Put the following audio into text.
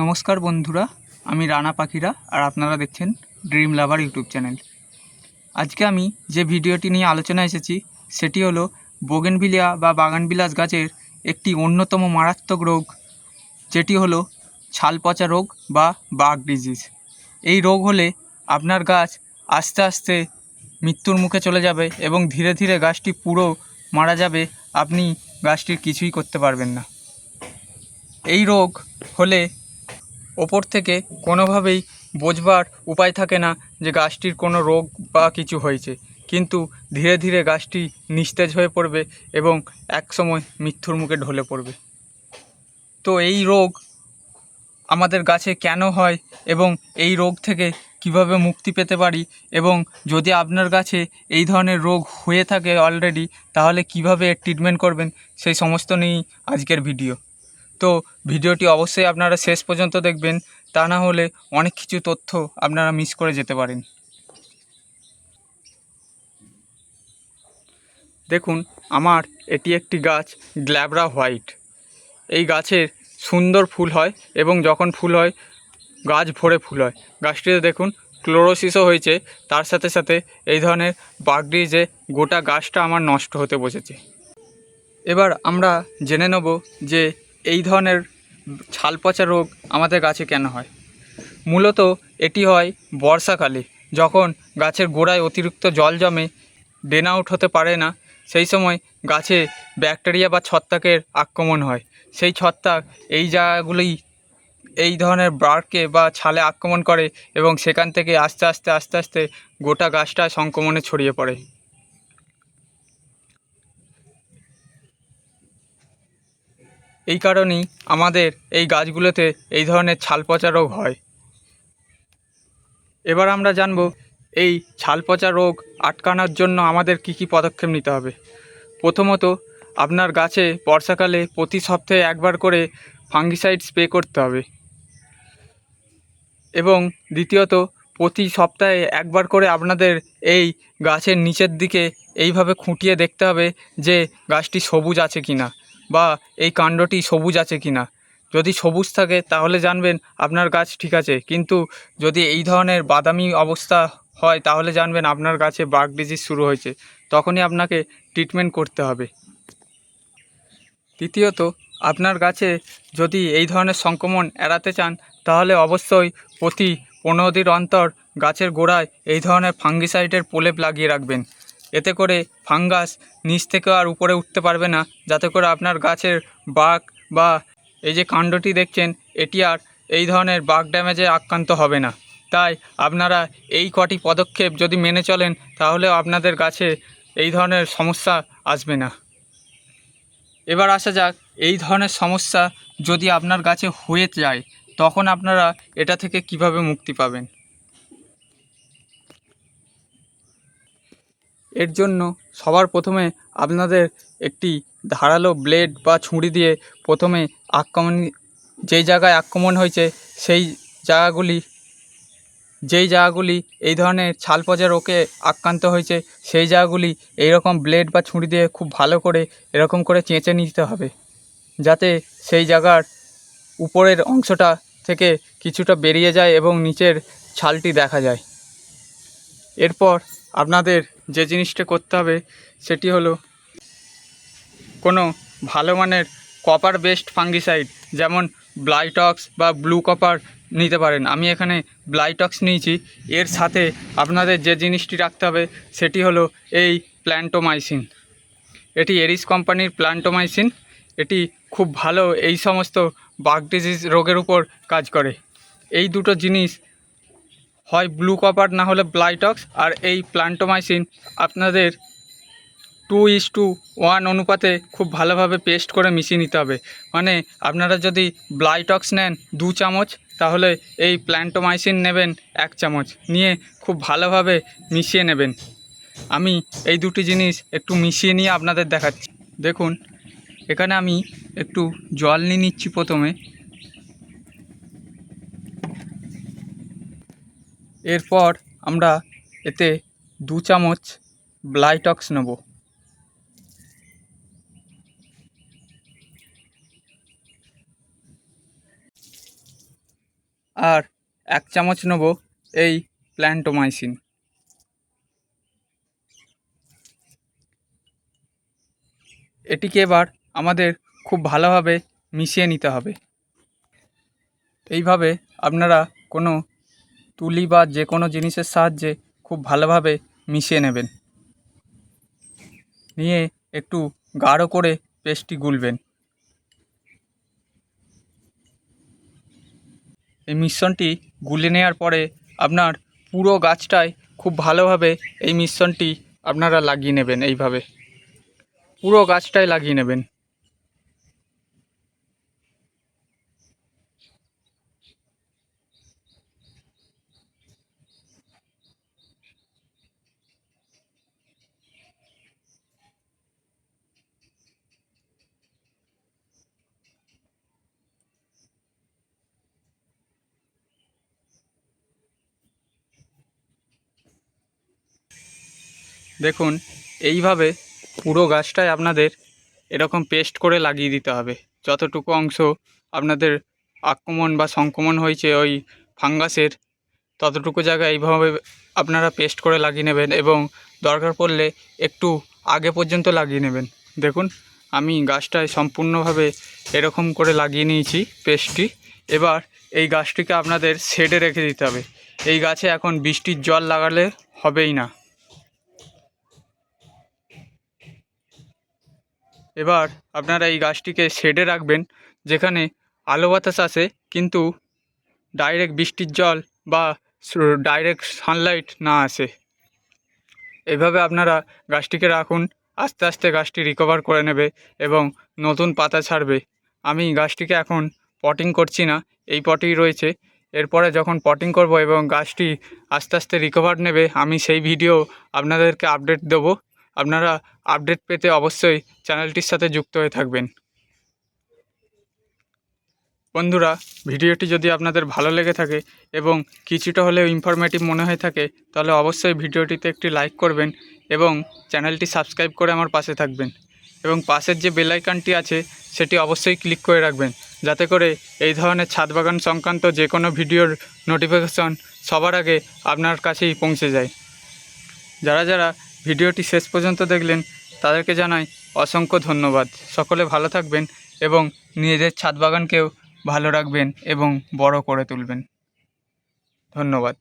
নমস্কার বন্ধুরা, আমি রানা পাখিরা আর আপনারা দেখছেন ড্রিম লাভার ইউটিউব চ্যানেল। আজকে আমি যে ভিডিওটি নিয়ে আলোচনা এসেছি, সেটি হলো বোগেনভিলিয়া বা বাগানবিলাস গাছের একটি অন্যতম মারাত্মক রোগ, যেটি হলো ছাল পচা রোগ বা বাগ ডিজিজ। এই রোগ হলে আপনার গাছ আস্তে আস্তে মৃত্যুর মুখে চলে যাবে এবং ধীরে ধীরে গাছটি পুরো মারা যাবে, আপনি গাছটির কিছুই করতে পারবেন না। এই রোগ হলে ওপর থেকে কোনোভাবেই বোঝবার উপায় থাকে না যে গাছটির কোনো রোগ বা কিছু হয়েছে। কিন্তু ধীরে ধীরে গাছটি নিস্তেজ হয়ে পড়বে এবং একসময় মৃত্যুর মুখে ঢলে পড়বে। তো এই রোগ আমাদের গাছে কেন হয় এবং এই রোগ থেকে কীভাবে মুক্তি পেতে পারি এবং যদি আপনার গাছে এই ধরনের রোগ হয়ে থাকে অলরেডি তাহলে কীভাবে ট্রিটমেন্ট করবেন, সেই সমস্ত নিয়েই আজকের ভিডিও তো ভিডিওটি অবশ্যই আপনারা শেষ পর্যন্ত দেখবেন। তা না হলে অনেক কিছু তথ্য আপনারা মিস করে যেতে পারেন। দেখুন, আমার এটি একটি গাছ, গ্ল্যাবরা হোয়াইট। এই গাছের সুন্দর ফুল হয় এবং যখন ফুল হয়, গাছ ভরে ফুল হয়। গাছটিতে দেখুন, ক্লোরোসিসও হয়েছে। তার সাথে সাথে এই ধরনের বাগড়ি যে গোটা গাছটা আমার নষ্ট হতে বসেছে। এবার আমরা জেনে নেব যে এই ধরনের ছাল পচা রোগ আমাদের গাছে কেন হয়? মূলত এটি হয় বর্ষাকালে, যখন গাছের গোড়ায় অতিরিক্ত জল জমে, ড্রেন আউট হতে পারে না। সেই সময় গাছে ব্যাকটেরিয়া বা ছত্রাকের আক্রমণ হয়। সেই ছত্রাক এই জায়গাগুলি এই ধরনের বার্কে বা ছালে আক্রমণ করে এবং সেখান থেকে আস্তে আস্তে আস্তে আস্তে গোটা গাছটা সংক্রমণে ছড়িয়ে পড়ে। এই কারণেই আমাদের এই গাছগুলোতে এই ধরনের ছাল পচা রোগ হয়। এবার আমরা জানব এই ছাল পচা রোগ আটকানোর জন্য আমাদের কি কি পদক্ষেপ নিতে হবে। প্রথমত, আপনার গাছে বর্ষাকালে প্রতি সপ্তাহে একবার করে ফাঙ্গিসাইড স্প্রে করতে হবে। এবং দ্বিতীয়ত, প্রতি সপ্তাহে একবার করে আপনাদের এই গাছের নিচের দিকে এইভাবে খুঁটিয়ে দেখতে হবে যে গাছটি সবুজ আছে কি না বা এই কাণ্ডটি সবুজ আছে কি না? যদি সবুজ থাকে, তাহলে জানবেন আপনার গাছ ঠিক আছে। কিন্তু যদি এই ধরনের বাদামি অবস্থা হয়, তাহলে জানবেন আপনার গাছে বাগ ডিজিজ শুরু হয়েছে। তখনই আপনাকে ট্রিটমেন্ট করতে হবে। তৃতীয়ত আপনার গাছে যদি এই ধরনের সংক্রমণ এড়াতে চান, তাহলে অবশ্যই প্রতি পনেরো দিন অন্তর গাছের গোড়ায় এই ধরনের ফাঙ্গিসাইডের প্রলেপ লাগিয়ে রাখবেন। এতে করে ফাঙ্গাস নিচ থেকে আর উপরে উঠতে পারবে না। যাতে করে আপনার গাছের বাঘ বা এই যে কাণ্ডটি দেখছেন, এটি আর এই ধরনের বাঘ ড্যামেজে আক্রান্ত হবে না। তাই আপনারা এই কটি পদক্ষেপ যদি মেনে চলেন, তাহলে আপনাদের গাছে এই ধরনের সমস্যা আসবে না। এবার আসা যাক, এই ধরনের সমস্যা যদি আপনার গাছে হয়ে যায়, তখন আপনারা এটা থেকে কীভাবে মুক্তি পাবেন? এর জন্য সবার প্রথমে আপনাদের একটি ধারালো ব্লেড বা ছুরি দিয়ে প্রথমে আক্রমণ, যেই জায়গায় আক্রমণ হয়েছে, সেই জায়গাগুলি, যেই জায়গাগুলি এই ধরনের ছাল পচা রোগে আক্রান্ত হয়েছে, সেই জায়গাগুলি এইরকম ব্লেড বা ছুরি দিয়ে খুব ভালো করে, এরকম করে চেঁচে নিতে হবে। যাতে সেই জায়গার উপরের অংশটা থেকে কিছুটা বেরিয়ে যায় এবং নিচের ছালটি দেখা যায়। এরপর আপনাদের যে জিনিসটা করতে হবে, সেটি হলো কোনো ভালো মানের কপার বেসড ফাঙ্গিসাইড যেমন ব্লাইটক্স বা ব্লু কপার নিতে পারেন। আমি এখানে ব্লাইটক্স নিয়েছি। এর সাথে আপনাদের যে জিনিসটি রাখতে হবে, সেটি হলো এই প্ল্যান্টোমাইসিন এটি এরিস কোম্পানির প্ল্যান্টোমাইসিন এটি খুব ভালো এই সমস্ত বাগ ডিজিজ রোগের উপর কাজ করে। এই দুটো জিনিস হয় ব্লু কপার না হলে ব্লাইটক্স আর এই প্ল্যান্টোমাইসিন আপনাদের টু ইস টু ওয়ান অনুপাতে খুব ভালোভাবে পেস্ট করে মিশিয়ে নিতে হবে। মানে আপনারা যদি ব্লাইটক্স নেন দু চামচ, তাহলে এই প্ল্যান্টোমাইসিন নেবেন এক চামচ। নিয়ে খুব ভালোভাবে মিশিয়ে নেবেন। আমি এই দুটি জিনিস একটু মিশিয়ে নিয়ে আপনাদের দেখাচ্ছি। দেখুন, এখানে আমি একটু জল নিয়ে নিচ্ছি প্রথমে। এরপর আমরা এতে দু চামচ ব্লাইটক্স নেব। আর এক চামচ নেব এই প্ল্যান্টোমাইসিন। এটিকে এবার আমাদের খুব ভালোভাবে মিশিয়ে নিতে হবে। এইভাবে আপনারা কোনো তুলি বা যে কোনো জিনিসের সাহায্যে খুব ভালোভাবে মিশিয়ে নেবেন। নিয়ে একটু গাঢ় করে পেস্টটি গুলবেন। এই মিশ্রণটি গুলে নেওয়ার পরে আপনার পুরো গাছটায় খুব ভালোভাবে এই মিশ্রণটি আপনারা লাগিয়ে নেবেন এইভাবে। পুরো গাছটায় লাগিয়ে নেবেন। দেখুন, এইভাবে পুরো গাছটায় আপনাদের এরকম পেস্ট করে লাগিয়ে দিতে হবে। যতটুকু অংশ আপনাদের আক্রমণ বা সংক্রমণ হয়েছে ওই ফাঙ্গাসের, ততটুকু জায়গায় এইভাবে আপনারা পেস্ট করে লাগিয়ে নেবেন এবং দরকার পড়লে একটু আগে পর্যন্ত লাগিয়ে নেবেন। দেখুন, আমি গাছটায় সম্পূর্ণভাবে এরকম করে লাগিয়ে নিয়েছি পেস্টটি এবার এই গাছটিকে আপনাদের শেডে রেখে দিতে হবে। এই গাছে এখন বৃষ্টির জল লাগালে হবেই না। এবার আপনারা এই গাছটিকে শেডে রাখবেন, যেখানে আলো বাতাস আসে কিন্তু ডাইরেক্ট বৃষ্টির জল বা ডাইরেক্ট সানলাইট না আসে। এভাবে আপনারা গাছটিকে রাখুন, আস্তে আস্তে গাছটি রিকভার করে নেবে এবং নতুন পাতা ছাড়বে। আমি গাছটিকে এখন পটিং করছি না, এই পটেই রয়েছে। এরপরে যখন পটিং করব এবং গাছটি আস্তে আস্তে রিকভার নেবে, আমি সেই ভিডিও আপনাদেরকে আপডেট দেবো। আপনারা আপডেট পেতে অবশ্যই চ্যানেলটির সাথে যুক্ত হয়ে থাকবেন। বন্ধুরা, ভিডিওটি যদি আপনাদের ভালো লেগে থাকে এবং কিছুটা হলেও ইনফরমেটিভ মনে হয়ে থাকে, তাহলে অবশ্যই ভিডিওটিতে একটি লাইক করবেন এবং চ্যানেলটি সাবস্ক্রাইব করে আমার পাশে থাকবেন। এবং পাশের যে বেলাইকানটি আছে, সেটি অবশ্যই ক্লিক করে রাখবেন, যাতে করে এই ধরনের ছাদ বাগান সংক্রান্ত যে কোনো ভিডিওর নোটিফিকেশন সবার আগে আপনার কাছেই পৌঁছে যায়। যারা যারা ভিডিওটি শেষ পর্যন্ত দেখলেন, তাদেরকে জানাই অসংখ্য ধন্যবাদ। সকলে ভালো থাকবেন এবং নিজেদের ছাদ বাগানকেও ভালো রাখবেন এবং বড় করে তুলবেন। ধন্যবাদ।